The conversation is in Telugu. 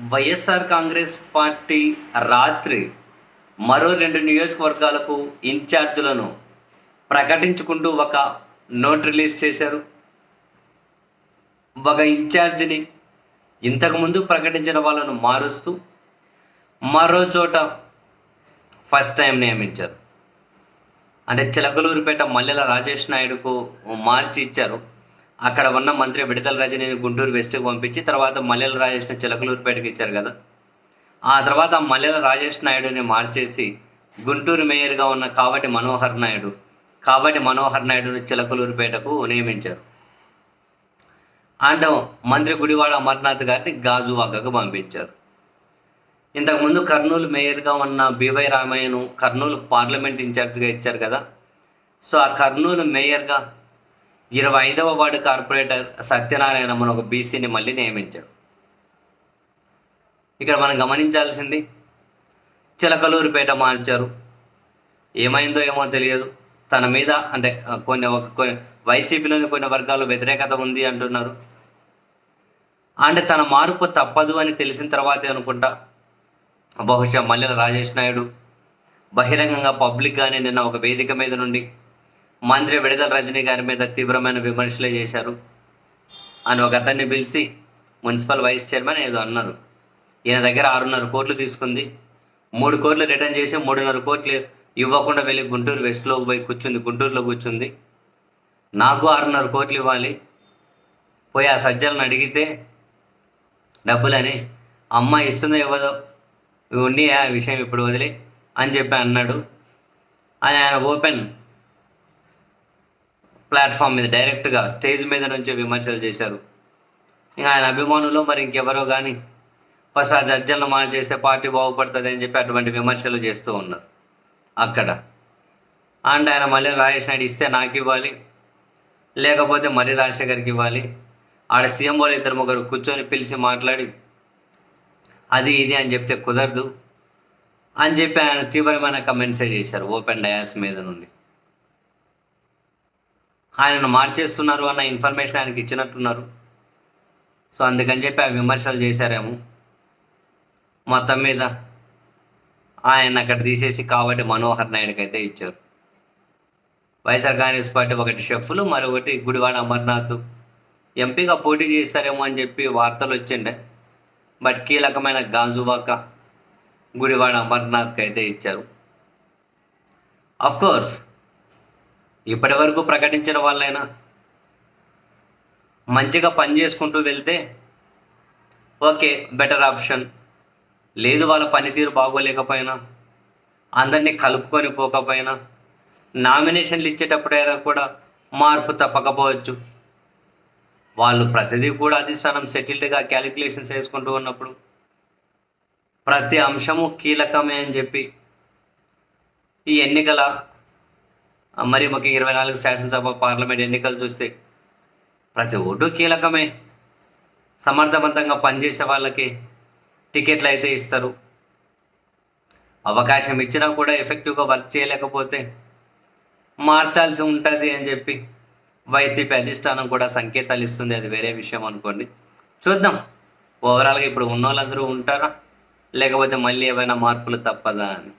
వైఎస్ఆర్ కాంగ్రెస్ పార్టీ రాత్రి మరో రెండు నియోజకవర్గాలకు ఇన్ఛార్జులను ప్రకటించుకుంటూ ఒక నోట్ రిలీజ్ చేశారు. ఒక ఇన్ఛార్జిని ఇంతకుముందు ప్రకటించిన వాళ్ళను మారుస్తూ మరో చోట ఫస్ట్ టైం నియమించారు. అంటే చిలకలూరుపేట మల్లెల రాజేష్ నాయుడుకు మార్చి ఇచ్చారు. అక్కడ ఉన్న మంత్రి విడతల రజని గుంటూరు వెస్ట్కి పంపించి తర్వాత మల్లెల రాజేష్ని చిలకలూరుపేటకి ఇచ్చారు కదా. ఆ తర్వాత మల్లెల రాజేష్ నాయుడుని మార్చేసి గుంటూరు మేయర్గా ఉన్న కావటి మనోహర్ నాయుడు కాబట్టి మనోహర్ నాయుడుని చిలకలూరుపేటకు నియమించారు. అండ్ మంత్రి గుడివాడ అమర్నాథ్ గారిని గాజువాకకు పంపించారు. ఇంతకుముందు కర్నూలు మేయర్గా ఉన్న బీవై రామయ్యను కర్నూలు పార్లమెంట్ ఇన్ఛార్జ్గా ఇచ్చారు కదా. సో ఆ కర్నూలు మేయర్గా ఇరవై ఐదవ వార్డు కార్పొరేటర్ సత్యనారాయణ మన ఒక బీసీని మళ్ళీ నియమించారు. ఇక్కడ మనం గమనించాల్సింది చిలకలూరుపేట మార్చారు. ఏమైందో ఏమో తెలియదు. తన మీద అంటే కొన్ని ఒక- కొన్ని వైసీపీలోని కొన్ని వర్గాలు వ్యతిరేకత ఉంది అంటున్నారు. అంటే తన మార్పు తప్పదు అని తెలిసిన తర్వాతే అనుకుంటా. బహుశా మల్లెల రాజేష్ నాయుడు బహిరంగంగా పబ్లిక్గానే నిన్న ఒక వేదిక మీద నుండి మంత్రి విడుదల రజనీ గారి మీద తీవ్రమైన విమర్శలు చేశారు. అని ఒక అతన్ని పిలిచి మున్సిపల్ వైస్ చైర్మన్ ఏదో అన్నారు. ఈయన దగ్గర ఆరున్నర కోట్లు తీసుకుంది. మూడు కోట్లు రిటర్న్ చేసి మూడున్నర కోట్లు ఇవ్వకుండా వెళ్ళి గుంటూరు వెస్ట్లోకి పోయి కూర్చుంది గుంటూరులో కూర్చుంది. నాకు ఆరున్నర కోట్లు ఇవ్వాలి. పోయి ఆ సజ్జలను అడిగితే డబ్బులని అమ్మ ఇస్తుందో ఇవ్వదో ఇవి ఉండి ఆ విషయం ఇప్పుడు వదిలే అని చెప్పి అన్నాడు. అని ఆయన ఓపెన్ ప్లాట్ఫామ్ మీద డైరెక్ట్గా స్టేజ్ మీద నుంచి విమర్శలు చేశారు. ఇంకా ఆయన అభిమానులు మరి ఇంకెవరో కానీ ఫస్ట్ ఆ జడ్జలను మార్చేస్తే పార్టీ బాగుపడుతుంది అని చెప్పి అటువంటి విమర్శలు చేస్తూ ఉన్నారు అక్కడ. అండ్ ఆయన మళ్ళీ రాజేష్ నాయుడు ఇస్తే నాకు ఇవ్వాలి లేకపోతే మర్రి రాజశేఖర్కి ఇవ్వాలి. ఆడ సీఎం వాళ్ళు ఇద్దరు ముగ్గురు కూర్చొని పిలిచి మాట్లాడి అది ఇది అని చెప్తే కుదరదు అని చెప్పి ఆయన తీవ్రమైన కమెంట్సే చేశారు ఓపెన్ డయాస్ మీద నుండి. ఆయనను మార్చేస్తున్నారు అన్న ఇన్ఫర్మేషన్ ఆయనకి ఇచ్చినట్టున్నారు. సో అందుకని చెప్పి ఆ విమర్శలు చేశారేమో. మొత్తం మీద ఆయన అక్కడ తీసేసి కాబట్టి మనోహర్ నాయుడుకి అయితే ఇచ్చారు. వైఎస్ఆర్ కాంగ్రెస్ పార్టీ ఒకటి షెఫ్లు మరొకటి గుడివాడ అమర్నాథ్. ఎంపీగా పోటీ చేస్తారేమో అని చెప్పి వార్తలు వచ్చిండే. బట్ కీలకమైన గాజువాక గుడివాడ అమర్నాథ్కి అయితే ఇచ్చారు. అఫ్ కోర్స్ ఇప్పటి వరకు ప్రకటించిన వాళ్ళైనా మంచిగా పని చేసుకుంటూ వెళ్తే ఓకే బెటర్ ఆప్షన్ లేదు వాళ్ళ పనితీరు బాగోలేకపోయినా అందరినీ కలుపుకొని పోకపోయినా నామినేషన్లు ఇచ్చేటప్పుడైనా కూడా మార్పు తప్పకపోవచ్చు. వాళ్ళు ప్రతిదీ కూడా అధిష్టానం సెటిల్డ్గా క్యాలిక్యులేషన్స్ వేసుకుంటూ ఉన్నప్పుడు ప్రతి అంశము కీలకమే అని చెప్పి ఈ ఎన్నికల మరి ముఖ్యంగా ఇరవై నాలుగు శాసనసభ పార్లమెంట్ ఎన్నికలు చూస్తే ప్రతి ఓటు కీలకమే. సమర్థవంతంగా పనిచేసే వాళ్ళకి టికెట్లు అయితే ఇస్తారు. అవకాశం ఇచ్చినా కూడా ఎఫెక్టివ్గా వర్క్ చేయలేకపోతే మార్చాల్సి ఉంటుంది అని చెప్పి వైసీపీ అధిష్టానం కూడా సంకేతాలు ఇస్తుంది. అది వేరే విషయం అనుకోండి. చూద్దాం. ఓవరాల్గా ఇప్పుడు ఉన్న వాళ్ళందరూ ఉంటారా? లేకపోతే మళ్ళీ ఏమైనా మార్పులు తప్పదా అని.